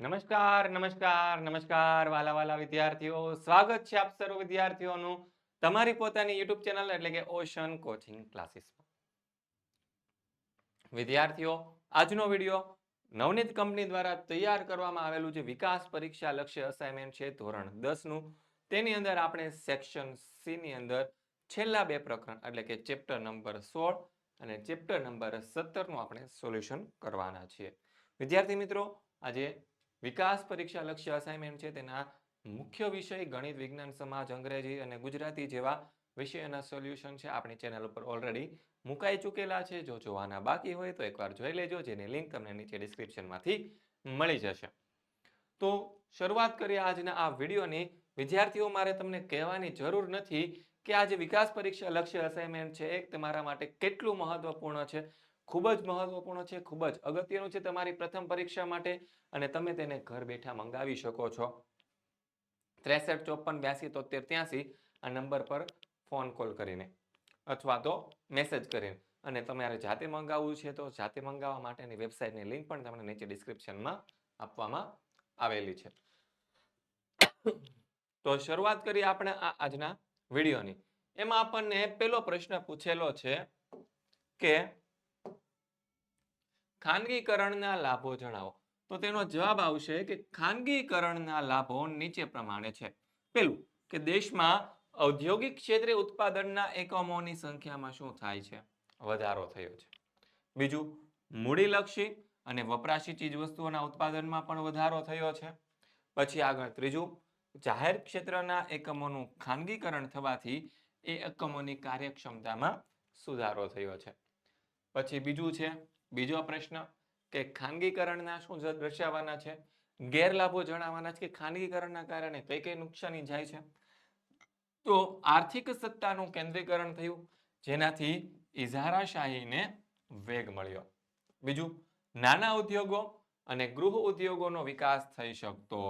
નમસ્કાર નમસ્કાર નમસ્કાર, વાલા વાલા વિદ્યાર્થીઓ. સ્વાગત છે આપ સર્વ વિદ્યાર્થીઓનું તમારી પોતાની યુટ્યુબ ચેનલ એટલે કે ઓશન કોચિંગ ક્લાસીસમાં વિદ્યાર્થીઓ, આજનો વિડિયો નવનીત કંપની દ્વારા તૈયાર કરવામાં આવેલું જે વિકાસ પરીક્ષા લક્ષ્ય અસાઇનમેન્ટ છે ધોરણ દસનું તેની અંદર આપણે સેક્શન સી ની અંદર છેલ્લા બે પ્રકરણ એટલે કે ચેપ્ટર નંબર સોળ અને ચેપ્ટર નંબર સત્તરનું આપણે સોલ્યુશન કરવાના છીએ. વિદ્યાર્થી મિત્રો, આજે વિકાસ પરીક્ષા લક્ષ્ય અસાઇનમેન્ટ છે, તેના મુખ્ય વિષય ગણિત, વિજ્ઞાન, સમાજ, અંગ્રેજી અને ગુજરાતી જેવા વિષયના સોલ્યુશન છે. આપણી ચેનલ ઉપર ઓલરેડી મુકાઈ ચૂકેલા છે. જો જોવાના બાકી હોય તો એકવાર જોઈ લેજો, જેની લિંક તમને નીચે ડિસ્ક્રિપ્શનમાંથી મળી જશે. તો શરૂઆત કરીએ આજના આ વિડીયોની. વિદ્યાર્થીઓ, મારે તમને કહેવાની જરૂર નથી કે આ જે વિકાસ પરીક્ષા લક્ષ્ય અસાઇનમેન્ટ છે, એ તમારા માટે કેટલું મહત્વપૂર્ણ છે. ખૂબ જ મહત્વપૂર્ણ છે, ખૂબ જ અગત્યનું છે તમારી પ્રથમ પરીક્ષા માટે અને તમે તેને ઘર બેઠા મંગાવી શકો છો. ત્રેસઠ, ચોપન, બ્યાસી તોતેર ત્યાસી આ નંબર પર ફોન કોલ કરીને અથવા તો મેસેજ કરીને અને તમારે જાતે મંગાવવું છે તો જાતે મંગાવવા માટેની વેબસાઇટની લિંક પણ તમને નીચે ડિસ્ક્રિપ્શનમાં આપવામાં આવેલી છે. તો શરૂઆત કરીએ આપણે આ આજના વિડીયોની. એમાં આપણને પેલો પ્રશ્ન પૂછેલો છે કે ખાનગીકરણના લાભો જણાવો. તો તેનો જવાબ આવશે કે ખાનગીકરણના લાભો નીચે પ્રમાણે છે. પેલું, કે દેશમાં ઔદ્યોગિક ક્ષેત્રે ઉત્પાદનના એકમોની સંખ્યામાં શું થાય છે? વધારો થયો છે. બીજું, મૂડીલક્ષી અને વપરાશી ચીજ વસ્તુઓના ઉત્પાદનમાં પણ વધારો થયો છે. પછી આગળ ત્રીજું, જાહેર ક્ષેત્રના એકમોનું ખાનગીકરણ થવાથી એ એકમોની કાર્યક્ષમતામાં સુધારો થયો છે. પછી બીજું છે બીજો પ્રશ્ન કે ખાનગીકરણના શું દર્શાવવાના છે? ગેરલાભો જણાવવાના છે કે ખાનગીકરણના કારણે કઈ કઈ નુકસાની જાય છે? તો આર્થિક સત્તાનું કેન્દ્રીકરણ થયું, જેનાથી ઇઝારાશાહીને વેગ મળ્યો. બીજું, નાના ઉદ્યોગો અને ગૃહ ઉદ્યોગોનો વિકાસ થઈ શકતો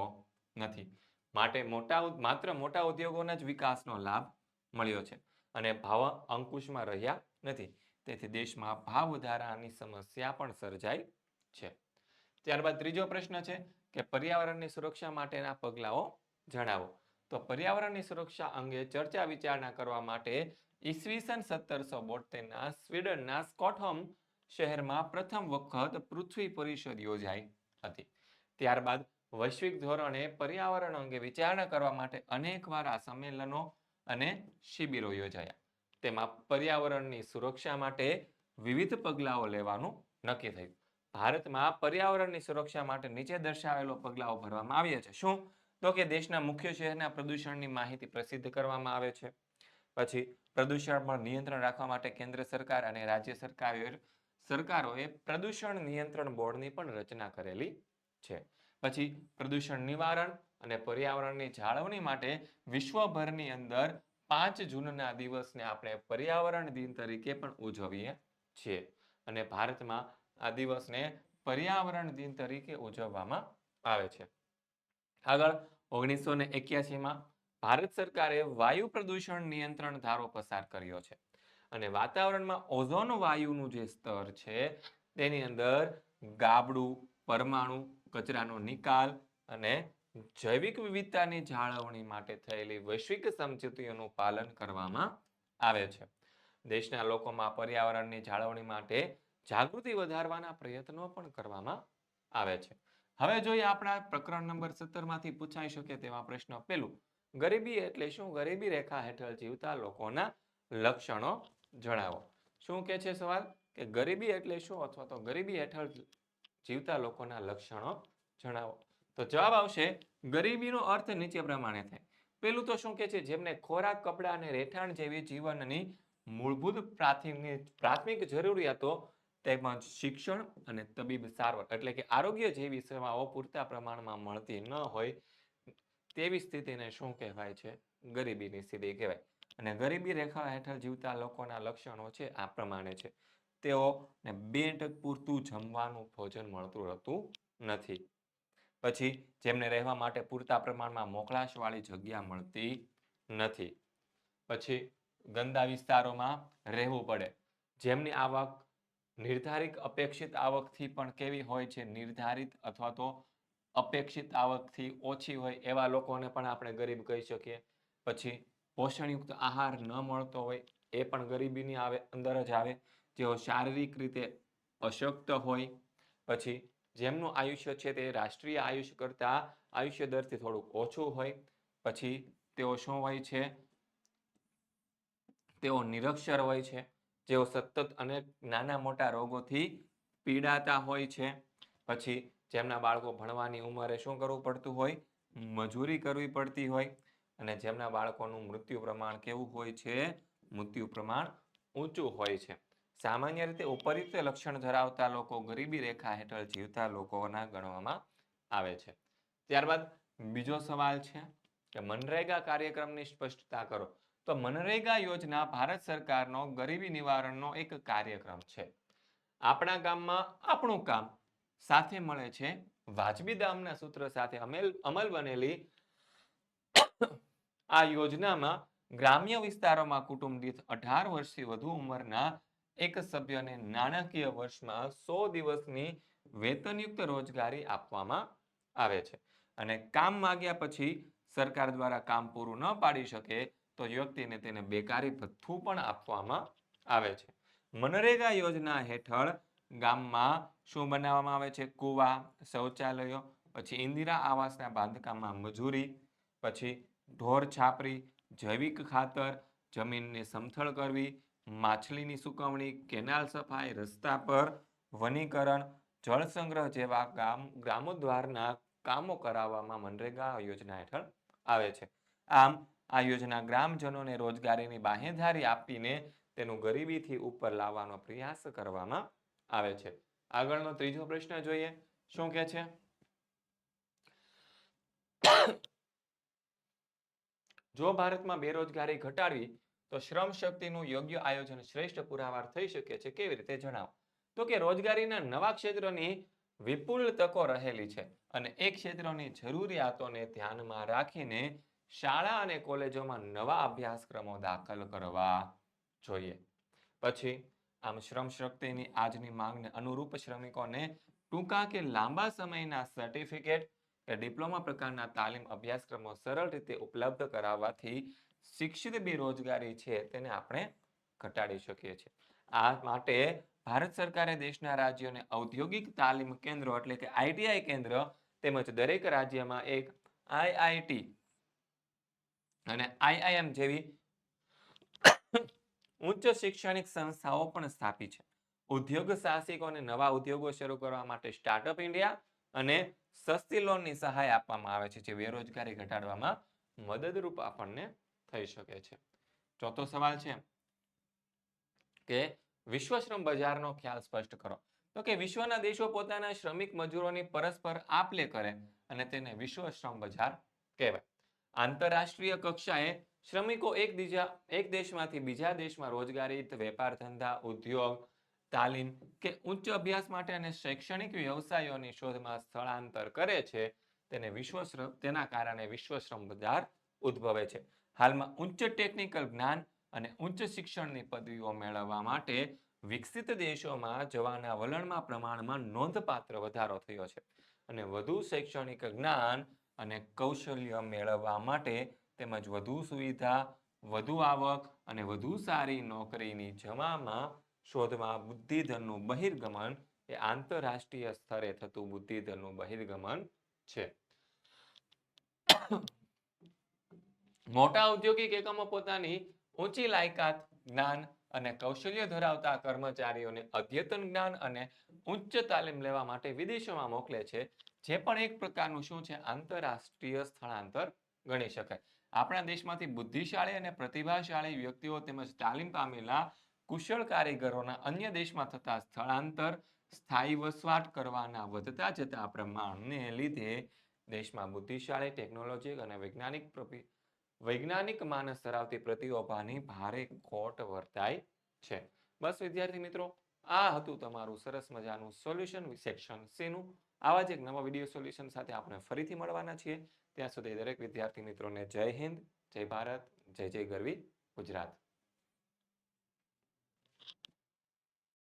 નથી. માટે મોટા માત્ર મોટા ઉદ્યોગોના જ વિકાસનો લાભ મળ્યો છે અને ભાવ અંકુશમાં રહ્યા નથી. તેથી દેશમાં ભાવ વધારાની સમસ્યા પણ સર્જાઈ છે. ત્યારબાદ ત્રીજો પ્રશ્ન છે કે પર્યાવરણની સુરક્ષા માટેના પગલાઓ જણાવો. તો પર્યાવરણની સુરક્ષા અંગે ચર્ચા વિચારણા કરવા માટે ઈસવીસન સત્તરસો બોતેરના સ્વીડનના સ્કોટહોમ શહેરમાં પ્રથમ વખત પૃથ્વી પરિષદ યોજાઈ હતી. ત્યારબાદ વૈશ્વિક ધોરણે પર્યાવરણ અંગે વિચારણા કરવા માટે અનેકવાર આ સંમેલનો અને શિબિરો યોજાયા. તેમાં પર્યાવરણની સુરક્ષા માટે વિવિધ પગલાઓ લેવાનું નક્કી થયું. ભારતમાં પર્યાવરણની સુરક્ષા માટે નીચે દર્શાવેલો પગલાઓ ભરવામાં આવ્યા છે. શું? તો કે દેશના મુખ્ય શહેરના પ્રદૂષણની માહિતી પ્રસિદ્ધ કરવામાં આવે છે. પછી પ્રદૂષણ પર નિયંત્રણ રાખવા માટે કેન્દ્ર સરકાર અને રાજ્ય સરકારોએ સરકારોએ પ્રદૂષણ નિયંત્રણ બોર્ડની પણ રચના કરેલી છે. પછી પ્રદૂષણ નિવારણ અને પર્યાવરણની જાળવણી માટે વિશ્વભરની અંદર પાંચ જૂનના દિવસને આપણે પર્યાવરણ દિન તરીકે પણ ઉજવીએ છીએ. અને ભારતમાં આ દિવસને પર્યાવરણ દિન તરીકે ઉજવવામાં આવે છે. આગળ ઓગણીસો ને એક્યાસીમાં ભારત સરકારે વાયુ પ્રદૂષણ નિયંત્રણ ધારો પસાર કર્યો છે. અને વાતાવરણમાં ઓઝોન વાયુનું જે સ્તર છે, તેની અંદર ગાબડું, પરમાણુ, કચરાનો નિકાલ અને જૈવિક વિવિધતાની જાળવણી માટે થયેલી વૈશ્વિક સમજૂતીઓનું પાલન કરવામાં આવે છે. દેશના લોકોમાં પર્યાવરણની જાળવણી માટે જાગૃતિ વધારવાના પ્રયત્નો પણ કરવામાં આવે છે. હવે જોઈએ આપણા પ્રકરણ નંબર સત્તરમાંથી પૂછાઈ શકે તેવા પ્રશ્નો. પેલું, ગરીબી એટલે શું? ગરીબી રેખા હેઠળ જીવતા લોકોના લક્ષણો જણાવો. શું કે છે સવાલ? કે ગરીબી એટલે શું? અથવા તો ગરીબી હેઠળ જીવતા લોકોના લક્ષણો જણાવો. તો જવાબ આવશે, ગરીબીનો અર્થ નીચે પ્રમાણે થાય. પેલું તો શું કે છે, જેમને ખોરાક, કપડાં અને રહેઠાણ જેવી જીવનની મૂળભૂત પ્રાથમિક પ્રાથમિક જરૂરિયાતો તેમજ શિક્ષણ અને તબીબ સારવાર, એટલે કે આરોગ્ય જેવી સેવાઓ પૂરતા પ્રમાણમાં મળતી ન હોય, તેવી સ્થિતિને શું કહેવાય છે, ગરીબીની સ્થિતિ કહેવાય. અને ગરીબી રેખા હેઠળ જીવતા લોકોના લક્ષણો છે, આ પ્રમાણે છે. તેઓને બે ટક પૂરતું જમવાનું, ભોજન મળતું રહેતું નથી. પછી જેમને રહેવા માટે પૂરતા પ્રમાણમાં મોકળાશવાળી જગ્યા મળતી નથી. પછી ગંદા વિસ્તારોમાં રહેવું પડે. જેમની આવક નિર્ધારિત અપેક્ષિત આવકથી પણ કેવી હોય છે, નિર્ધારિત અથવા તો અપેક્ષિત આવકથી ઓછી હોય એવા લોકોને પણ આપણે ગરીબ કહી શકીએ. પછી પોષણયુક્ત આહાર ન મળતો હોય એ પણ ગરીબીની આવે, અંદર જ આવે. જેઓ શારીરિક રીતે અશક્ત હોય. પછી જેમનું આયુષ્ય છે તે રાષ્ટ્રીય આયુષ્ય કરતા આયુષ્ય દરથી થોડુંક ઓછું હોય. પછી તેઓ શું હોય છે? તેઓ નિરક્ષર હોય છે. જેઓ સતત અનેક નાના મોટા રોગોથી પીડાતા હોય છે. પછી જેમના બાળકો ભણવાની ઉંમરે શું કરવું પડતું હોય? મજૂરી કરવી પડતી હોય. અને જેમના બાળકોનું મૃત્યુ પ્રમાણ કેવું હોય છે? મૃત્યુ પ્રમાણ ઊંચું હોય છે. સામાન્ય રીતે ઉપરયુક્ત લક્ષણ ધરાવતા લોકો ગરીબી રેખા હેઠળ જીવતા લોકોના ગણવામાં આવે છે. ત્યારબાદ બીજો સવાલ છે કે મનરેગા કાર્યક્રમની સ્પષ્ટતા કરો. તો મનરેગા યોજના ભારત સરકારનો ગરીબી નિવારણનો એક કાર્યક્રમ છે. આપણા ગામમાં આપણું કામ સાથે મળે છે. વાજબી દામના સૂત્ર સાથે અમલ અમલ બનેલી આ યોજનામાં ગ્રામ્ય વિસ્તારોમાં કુટુંબ દીઠ અઢાર વર્ષથી વધુ ઉંમરના એક સભ્યને નાણાકીય વર્ષમાં સો દિવસની વેતનયુક્ત રોજગારી આપવામાં આવે છે. અને કામ માગ્યા પછી સરકાર દ્વારા કામ પૂરું ન પાડી શકે તો વ્યક્તિને તેને બેકારી ભથ્થું પણ આપવામાં આવે છે. મનરેગા યોજના હેઠળ ગામમાં શું બનાવવામાં આવે છે? કુવા, શૌચાલયો, પછી ઇન્દિરા આવાસના બાંધકામમાં મજૂરી, પછી ઢોર છાપરી, જૈવિક ખાતર, જમીનને સમથળ કરવી માછલીની સુકવણી, કેનાલ સફાઈ, રસ્તા પર વનીકરણ, જળ સંગ્રહ જેવા ગામ, ગ્રામોદ્વારના કામો કરાવવામાં મનરેગા યોજના હેઠળ આવે છે. આમ, આ યોજના ગ્રામજનોને રોજગારીની બાહેંધારી આપીને તેનું ગરીબીથી ઉપર લાવવાનો પ્રયાસ કરવામાં આવે છે. આગળનો ત્રીજો પ્રશ્ન જોઈએ. શું કે છે? જો ભારતમાં બેરોજગારી ઘટાડવી તો શ્રમ શક્તિનું યોગ્ય આયોજન શ્રેષ્ઠ પુરાવાર થઈ શકે છે કેવી રીતે જણાવો? તો કે રોજગારીના નવા ક્ષેત્રોની વિપુલ તકો રહેલી છે અને એ ક્ષેત્રોની જરૂરિયાતોને ધ્યાનમાં રાખીને શાળા અને કોલેજોમાં નવા અભ્યાસક્રમો દાખલ કરવા જોઈએ. પછી આમ શ્રમ શક્તિની આજની માંગને અનુરૂપ શ્રમિકોને ટૂંકા કે લાંબા સમયના સર્ટિફિકેટ કે ડિપ્લોમા પ્રકારના તાલીમ અભ્યાસક્રમો સરળ રીતે ઉપલબ્ધ કરાવવાથી શિક્ષિત બેરોજગારી છે તેને આપણે ઘટાડી શકીએ છીએ. આ માટે ભારત સરકારે દેશના રાજ્યોને ઔદ્યોગિક તાલીમ કેન્દ્રો એટલે કે આઈટીઆઈ કેન્દ્ર તેમજ દરેક રાજ્યમાં એક આઈઆઈટી અને આઈઆઈએમ જેવી ઉચ્ચ શૈક્ષણિક સંસ્થાઓ પણ સ્થાપી છે. ઉદ્યોગ સાહસિકોને નવા ઉદ્યોગો શરૂ કરવા માટે સ્ટાર્ટઅપ ઇન્ડિયા અને સસ્તી લોનની સહાય આપવામાં આવે છે, જે બેરોજગારી ઘટાડવામાં મદદરૂપ આપણને થઈ શકે છે. ચોથો સવાલ છે કે વિશ્વ શ્રમ બજારનો ખ્યાલ સ્પષ્ટ કરો. તો કે વિશ્વના દેશો પોતાના શ્રમિક મજૂરોની પરસ્પર આપ લે કરે અને તેને વિશ્વ શ્રમ બજાર કહેવાય. આંતરરાષ્ટ્રીય કક્ષાએ શ્રમિકો એક બીજા એક દેશમાંથી બીજા દેશમાં રોજગારી, વેપાર, ધંધા, ઉદ્યોગ, તાલીમ કે ઉચ્ચ અભ્યાસ માટે અને શૈક્ષણિક વ્યવસાયોની શોધમાં સ્થળાંતર કરે છે. તેને વિશ્વ શ્રમ તેના કારણે વિશ્વ શ્રમ બજાર ઉદ્ભવે છે. હાલમાં ઉચ્ચ ટેકનિકલ જ્ઞાન અને ઉચ્ચ શિક્ષણની પદવીઓ મેળવવા માટે વિકસિત દેશોમાં જવાના વલણમાં પ્રમાણમાં નોંધપાત્ર વધારો થયો છે. અને વધુ શૈક્ષણિક જ્ઞાન અને કૌશલ્ય મેળવવા માટે તેમજ વધુ સુવિધા, વધુ આવક અને વધુ સારી નોકરીની જવામાં શોધમાં બુદ્ધિધનનું બહિર્ગમન એ આંતરરાષ્ટ્રીય સ્તરે થતું બુદ્ધિધનનું બહિર્ગમન છે. મોટા ઔદ્યોગિક એકમો પોતાની ઊંચી લાયકાત, જ્ઞાન અને કૌશલ્ય ધરાવતા કર્મચારીઓને અદ્યતન જ્ઞાન અને ઉચ્ચ તાલીમ લેવા માટે વિદેશોમાં મોકલે છે, જે પણ એક પ્રકારનું શું છે, આંતરરાષ્ટ્રીય સ્થળાંતર ગણી શકાય. આપણા દેશમાંથી બુદ્ધિશાળી અને પ્રતિભાશાળી વ્યક્તિઓ તેમજ તાલીમ પામેલા કુશળ કારીગરોના અન્ય દેશમાં થતા સ્થળાંતર સ્થાયી વસવાટ કરવાના વધતા જતા પ્રમાણને લીધે દેશમાં બુદ્ધિશાળી ટેકનોલોજી અને વૈજ્ઞાનિક વૈજ્ઞાનિક માનસ ધરાવતી પ્રતિઓભાની ભારે ખોટ વર્તાય છે. બસ વિદ્યાર્થી મિત્રો, આ હતું તમારું સરસ મજાનું સોલ્યુશન સેક્શન સીનું. આવા જ એક નવા વીડિયો સોલ્યુશન સાથે આપણે ફરીથી મળવાના છીએ. ત્યાં સુધી દરેક વિદ્યાર્થી મિત્રોને જય હિન્દ, જય ભારત, જય જય ગરવી, ગુજરાત.